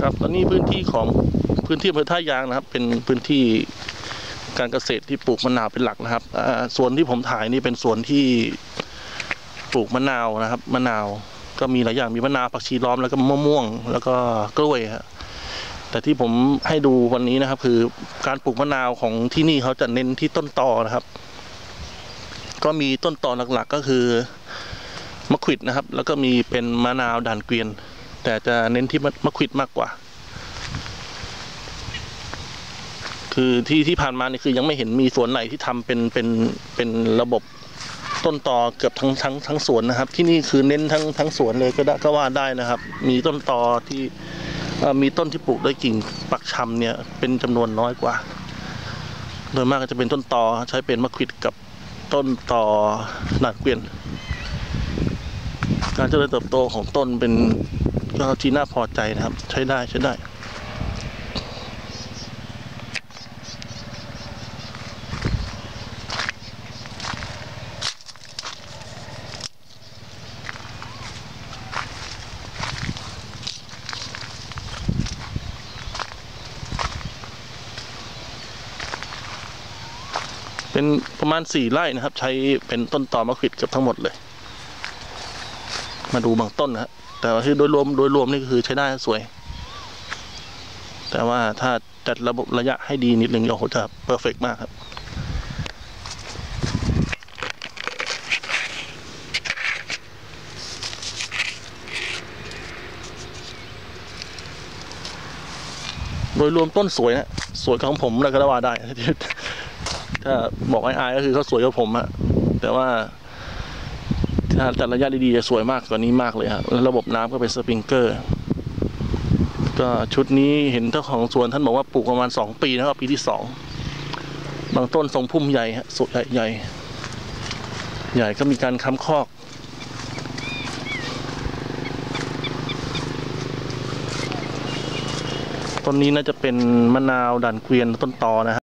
ครับตอนนี้พื้นที่ของพื้นที่อำเภอท่ายางนะครับ เป็นพื้นที่การเกษตรที่ปลูกมะนาวเป็นหลักนะครับส่วนที่ผมถ่ายนี่เป็นส่วนที่ปลูกมะนาวนะครับมะนาวก็มีหลายอย่างมีมะนาวผักชีล้อมแล้วก็มะม่วง แล้วก็กล้วยฮะแต่ที่ผมให้ดูวันนี้นะครับ คือการปลูกมะนาวของที่นี่เขาจะเน้นที่ต้นตอนะครับ ก็มีต้นตอหลักๆก็คือมะขวิดนะครับ แล้วก็มีเป็นมะนาวด่านเกวียน แต่จะเน้นที่มะมะขวิดมากกว่า คือที่ที่ผ่านมานี่คือยังไม่เห็นมีสวนไหนที่ทำเป็นเป็นเป็นระบบต้นต่อเกือบทั้งทั้งทั้งสวนนะครับ ที่นี่คือเน้นทั้งทั้งสวนเลยก็ได้ก็ว่าได้นะครับ มีต้นตอที่มีต้นที่ปลูกด้วยกิ่งปักชำเนี่ยเป็นจำนวนน้อยกว่า โดยมากก็จะเป็นต้นตอใช้เป็นมะขวิดกับต้นตอหนาดเกวียนการเจริญเติบโตของต้นเป็น ก็ที่น่าพอใจนะครับ ใช้ได้ใช้ได้เป็นประมาณสี่ไร่นะครับ ใช้เป็นต้นตอมะขวิดเกือบทั้งหมดเลย มาดูบางต้นนะฮะแต่ว่าที่โดยรวมโดยรวมนี่ก็คือใช้ได้สวย แต่ว่าถ้าจัดระบบระยะให้ดีนิดนึงโอ้โหจะเพอร์เฟกมากครับโดยรวมต้นสวยนะสวยของผมแล้วก็ว่าได้ถ้าบอกไอ้อายก็คือเขาสวยกว่าผมฮะแต่ว่า ถ้าจัดระยะดีๆจะสวยมากกว่านี้มากเลยฮะแล้วระบบน้ำก็เป็นสปริงเกอร์ ก็ชุดนี้เห็นเจ้าของสวนท่านบอกว่าปลูกประมาณสองปีนะครับปีที่สองบางต้นทรงพุ่มใหญ่ฮะสุดใหญ่ใหญ่ ใหญ่ก็มีการค้ำคอกต้นนี้น่าจะเป็นมะนาวด่านเกวียนต้นตอนะฮะ